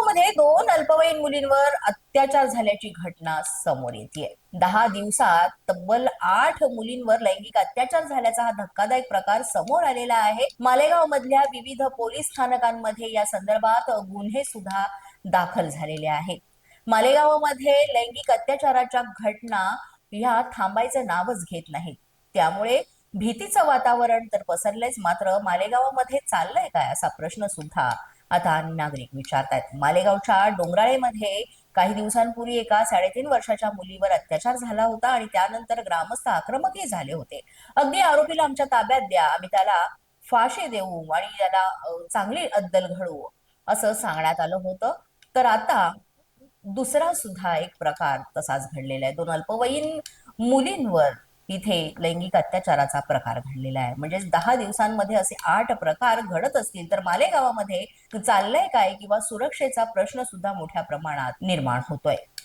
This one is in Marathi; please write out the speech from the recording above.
मालेगावमध्ये दोन अल्पवयीन मुलींवर अत्याचार झाल्याची घटना समोर येते दहा दिवसात तब्बल आठ मुलींवर लैंगिक अत्याचार झाल्याचा हा धक्कादायक प्रकार समोर आलेला आहे. मालेगाव मधल्या विविध पोलीस स्थानकांमध्ये या संदर्भात गुन्हे सुद्धा दाखल झालेले आहेत. मालेगावमध्ये लैंगिक अत्याचाराच्या घटना ह्या थांबायचं नावच घेत नाहीत. त्यामुळे भीतीचं वातावरण तर पसरलंच मात्र मालेगावामध्ये चाललंय काय असा प्रश्न सुद्धा आता नागरिक विचारतायत. मालेगावच्या डोंगराळेमध्ये काही दिवसांपूर्वी एका साडेतीन वर्षाच्या मुलीवर अत्याचार झाला होता आणि त्यानंतर ग्रामस्थ आक्रमकही झाले होते. अगदी आरोपीला आमच्या ताब्यात द्या आम्ही त्याला फाशी देऊ आणि त्याला चांगली अद्दल घडवू असं सांगण्यात आलं होतं. तर आता दुसरा सुद्धा एक प्रकार तसाच घडलेला आहे. दोन अल्पवयीन मुलींवर इथे लैंगिक अत्याचाराचा प्रकार घडलेला आहे. म्हणजे दहा दिवसांमध्ये असे आठ प्रकार घडत असतील तर मालेगावामध्ये चाललंय काय? किंवा सुरक्षेचा प्रश्न सुद्धा मोठ्या प्रमाणात निर्माण होतोय.